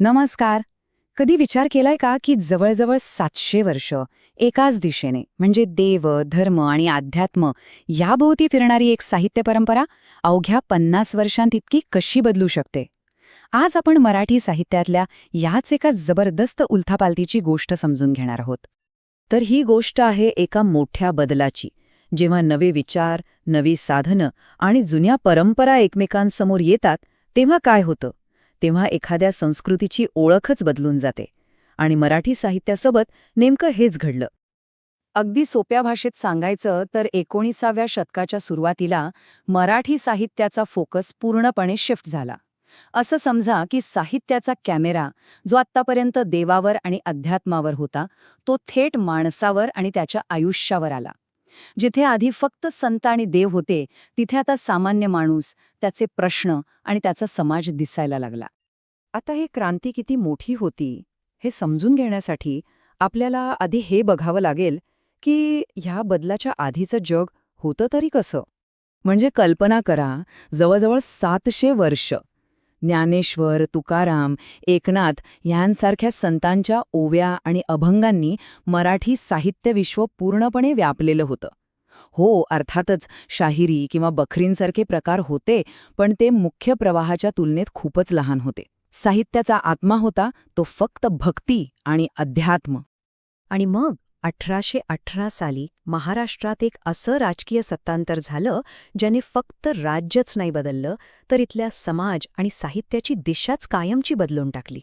नमस्कार. कधी विचार केलाय का की जवळजवळ सातशे वर्ष एकाच दिशेने म्हणजे देव धर्म आणि अध्यात्म याभोवती फिरणारी एक साहित्य परंपरा अवघ्या पन्नास वर्षांत इतकी कशी बदलू शकते? आज आपण मराठी साहित्यातल्या याच एका जबरदस्त उलथापालतीची गोष्ट समजून घेणार आहोत. तर ही गोष्ट आहे एका मोठ्या बदलाची जेव्हा नवे विचार नवी साधनं आणि जुन्या परंपरा एकमेकांसमोर येतात तेव्हा काय होतं? तेव्हा एखाद्या संस्कृतीची ओळखच बदलून जाते आणि मराठी साहित्यासोबत नेमकं हेच घडलं. अगदी सोप्या भाषेत सांगायचं तर एकोणीसाव्या शतकाच्या सुरुवातीला मराठी साहित्याचा फोकस पूर्णपणे शिफ्ट झाला. असं समजा की साहित्याचा कॅमेरा जो आत्तापर्यंत देवावर आणि अध्यात्मावर होता तो थेट माणसावर आणि त्याच्या आयुष्यावर आला. जिथे आधी फक्त संत आणि देव होते तिथे आता सामान्य माणूस त्याचे प्रश्न आणि त्याचा समाज दिसायला लागला. आता ही क्रांती किती मोठी होती हे समजून घेण्यासाठी आपल्याला आधी हे बघावं लागेल की ह्या बदलाच्या आधीचं जग होतं तरी कसं? म्हणजे कल्पना करा जवळजवळ सातशे वर्ष ज्ञानेश्वर तुकाराम एकनाथ ह्यांसारख्या संतांच्या ओव्या आणि अभंगांनी मराठी साहित्यविश्व पूर्णपणे व्यापलेलं होतं. हो अर्थातच शाहिरी किंवा बखरींसारखे प्रकार होते पण ते मुख्य प्रवाहाच्या तुलनेत खूपच लहान होते. साहित्याचा आत्मा होता तो फक्त भक्ती आणि अध्यात्म. आणि मग? अठराशे अठरा साली महाराष्ट्रात एक असं राजकीय सत्तांतर झालं ज्याने फक्त राज्यच नाही बदललं तर इथल्या समाज आणि साहित्याची दिशाच कायमची बदलून टाकली.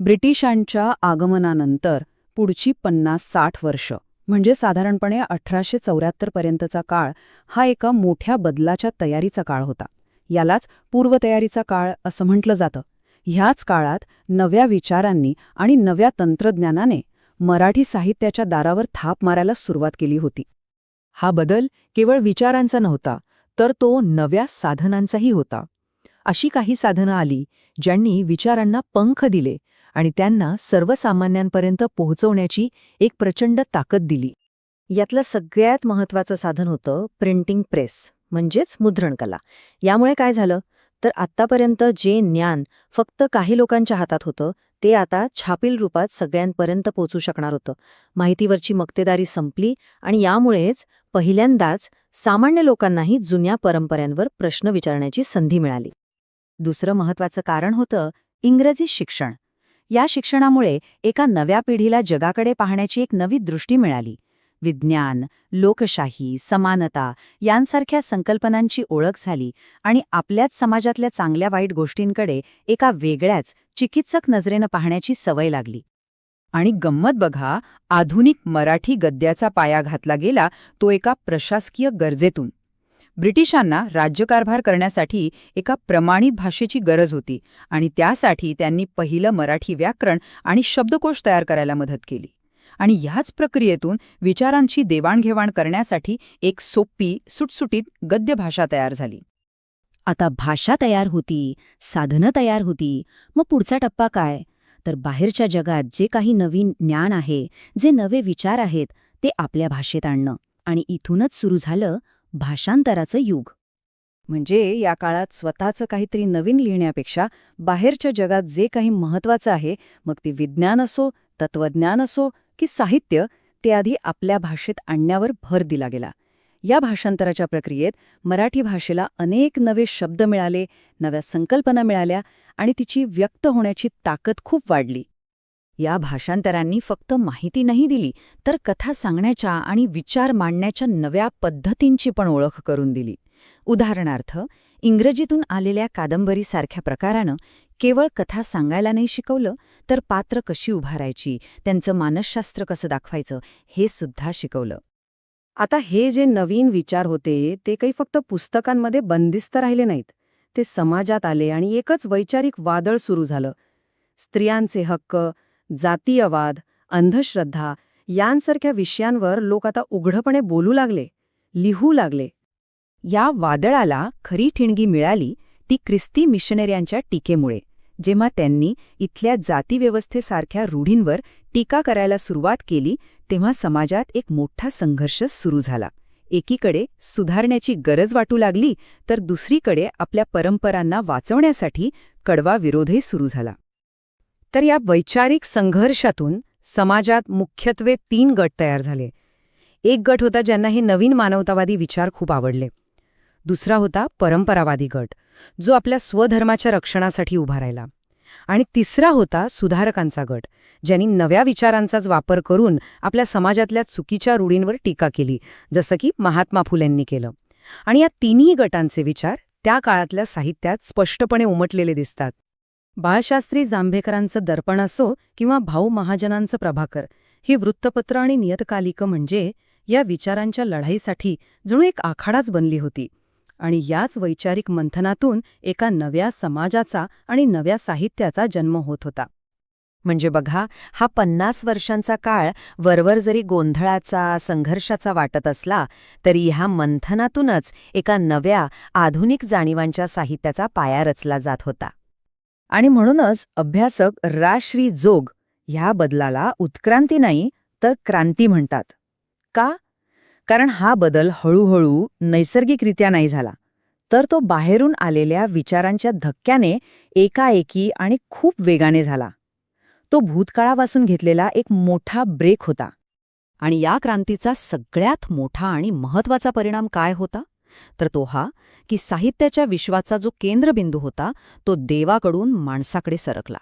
ब्रिटिशांच्या आगमनानंतर पुढची पन्नास साठ वर्ष म्हणजे साधारणपणे अठराशे चौऱ्याहत्तर पर्यंतचा काळ हा एका मोठ्या बदलाच्या तयारीचा काळ होता. यालाच पूर्वतयारीचा काळ असं म्हटलं जातं. ह्याच काळात नव्या विचारांनी आणि नव्या तंत्रज्ञानाने मराठी साहित्याच्या दारावर थाप मारायला सुरुवात केली होती. हा बदल केवळ विचारांचा नव्हता तर तो नव्या साधनांचाही होता. अशी काही साधनं आली ज्यांनी विचारांना पंख दिले आणि त्यांना सर्वसामान्यांपर्यंत पोहोचवण्याची एक प्रचंड ताकद दिली. यातलं सगळ्यात महत्वाचं साधन होतं प्रिंटिंग प्रेस म्हणजेच मुद्रणकला. यामुळे काय झालं? तर आत्तापर्यंत जे ज्ञान फक्त काही लोकांच्या हातात होतं ते आता छापील रूपात सगळ्यांपर्यंत पोचू शकणार होतं. माहितीवरची मक्तेदारी संपली आणि यामुळेच पहिल्यांदाच सामान्य लोकांनाही जुन्या परंपऱ्यांवर प्रश्न विचारण्याची संधी मिळाली. दुसरं महत्वाचं कारण होतं इंग्रजी शिक्षण. या शिक्षणामुळे एका नव्या पिढीला जगाकडे पाहण्याची एक नवी दृष्टी मिळाली. विज्ञान लोकशाही समानता यांसारख्या संकल्पनांची ओळख झाली आणि आपल्याच समाजातल्या चांगल्या वाईट गोष्टींकडे एका वेगळ्याच चिकित्सक नजरेनं पाहण्याची सवय लागली. आणि गंमत बघा आधुनिक मराठी गद्याचा पाया घातला गेला तो एका प्रशासकीय गरजेतून. ब्रिटिशांना राज्यकारभार करण्यासाठी एका प्रमाणित भाषेची गरज होती आणि त्यासाठी त्यांनी पहिलं मराठी व्याकरण आणि शब्दकोश तयार करायला मदत केली. आणि ह्याच प्रक्रियेतून विचारांची देवाणघेवाण करण्यासाठी एक सोपी सुटसुटीत गद्य भाषा तयार झाली. आता भाषा तयार होती साधनं तयार होती. मग पुढचा टप्पा काय? तर बाहेरच्या जगात जे काही नवीन ज्ञान आहे जे नवे विचार आहेत ते आपल्या भाषेत आणणं. आणि इथूनच सुरू झालं भाषांतराचं युग. म्हणजे या काळात स्वतःचं काहीतरी नवीन लिहिण्यापेक्षा बाहेरच्या जगात जे काही महत्वाचं आहे मग ते विज्ञान असो तत्वज्ञान असो की साहित्य ते आधी आपल्या भाषेत आणण्यावर भर दिला गेला. या भाषांतराच्या प्रक्रियेत मराठी भाषेला अनेक नवे शब्द मिळाले नव्या संकल्पना मिळाल्या आणि तिची व्यक्त होण्याची ताकद खूप वाढली. या भाषांतरांनी फक्त माहिती नाही दिली तर कथा सांगण्याच्या आणि विचार मांडण्याच्या नव्या पद्धतींची पण ओळख करून दिली. उदाहरणार्थ इंग्रजीतून आलेल्या कादंबरीसारख्या प्रकारानं केवळ कथा सांगायला नाही शिकवलं तर पात्र कशी उभारायची त्यांचं मानसशास्त्र कसं दाखवायचं हे सुद्धा शिकवलं. आता हे जे नवीन विचार होते ते काही फक्त पुस्तकांमध्ये बंदिस्त राहिले नाहीत. ते समाजात आले आणि एकच वैचारिक वादळ सुरू झालं. स्त्रियांचे हक्क जातीयवाद अंधश्रद्धा यांसारख्या विषयांवर लोक आता उघडपणे बोलू लागले लिहू लागले. या वादळाला खरी ठिणगी मिळाली ती ख्रिस्ती मिशनऱ्यांच्या टीकेमुळे जेव्हा त्यांनी इथल्या जातीव्यवस्थेसारख्या रूढींवर टीका करायला सुरुवात केली तेव्हा समाजात एक मोठा संघर्ष सुरू झाला. एकीकडे सुधारण्याची गरज वाटू लागली तर दुसरीकडे आपल्या परंपरांना वाचवण्यासाठी कडवा विरोधही सुरू झाला. तर या वैचारिक संघर्षातून समाजात मुख्यत्वे तीन गट तयार झाले. एक गट होता ज्यांना हे नवीन मानवतावादी विचार खूप आवडले. दुसरा होता परंपरावादी गट जो आपल्या स्वधर्माच्या रक्षणासाठी उभा राहिला. आणि तिसरा होता सुधारकांचा गट ज्यांनी नव्या विचारांचाच वापर करून आपल्या समाजातल्या चुकीच्या रूढींवर टीका केली जसं की महात्मा फुलेंनी केलं. आणि या तिन्ही गटांचे विचार त्या काळातल्या साहित्यात स्पष्टपणे उमटलेले दिसतात. बाळशास्त्री जांभेकरांचं दर्पण असो किंवा भाऊ महाजनांचं प्रभाकर ही वृत्तपत्र आणि नियतकालिकं म्हणजे या विचारांच्या लढाईसाठी जणू एक आखाडाच बनली होती. आणि याच वैचारिक मंथनातून एका नव्या समाजाचा आणि नव्या साहित्याचा जन्म होत होता. म्हणजे बघा हा पन्नास वर्षांचा काळ वरवर जरी गोंधळाचा संघर्षाचा वाटत असला तरी ह्या मंथनातूनच एका नव्या आधुनिक जाणीवांच्या साहित्याचा पाया रचला जात होता. आणि म्हणूनच अभ्यासक राश्री जोग ह्या बदलाला उत्क्रांती नाही तर क्रांती म्हणतात. का? कारण हा बदल हळूहळू नैसर्गिकरित्या नाही झाला. तर तो बाहेरून आलेल्या विचारांच्या धक्क्याने एकाएकी आणि खूप वेगाने झाला. तो भूतकाळापासून घेतलेला एक मोठा ब्रेक होता. आणि या क्रांतीचा सगळ्यात मोठा आणि महत्त्वाचा परिणाम काय होता? तर तो हा की साहित्याच्या विश्वाचा जो केंद्रबिंदू होता तो देवाकडून माणसाकडे सरकला.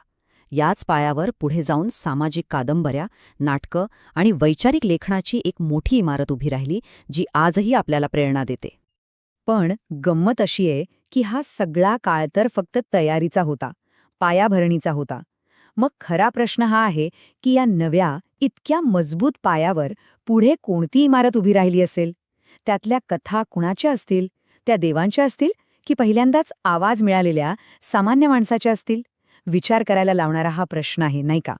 याच पायावर पुढे जाऊन सामाजिक कादंबऱ्या नाटकं आणि वैचारिक लेखनाची एक मोठी इमारत उभी राहिली जी आजही आपल्याला प्रेरणा देते. पण गंमत अशी आहे की हा सगळा काळ तर फक्त तयारीचा होता पायाभरणीचा होता. मग खरा प्रश्न हा आहे की या नव्या इतक्या मजबूत पायावर पुढे कोणती इमारत उभी राहिली असेल? त्यातल्या कथा कुणाच्या असतील? त्या देवांच्या असतील? की पहिल्यांदाच आवाज मिळालेल्या सामान्य माणसाच्या असतील? विचार करायला लावणारा हा प्रश्न आहे नाही का?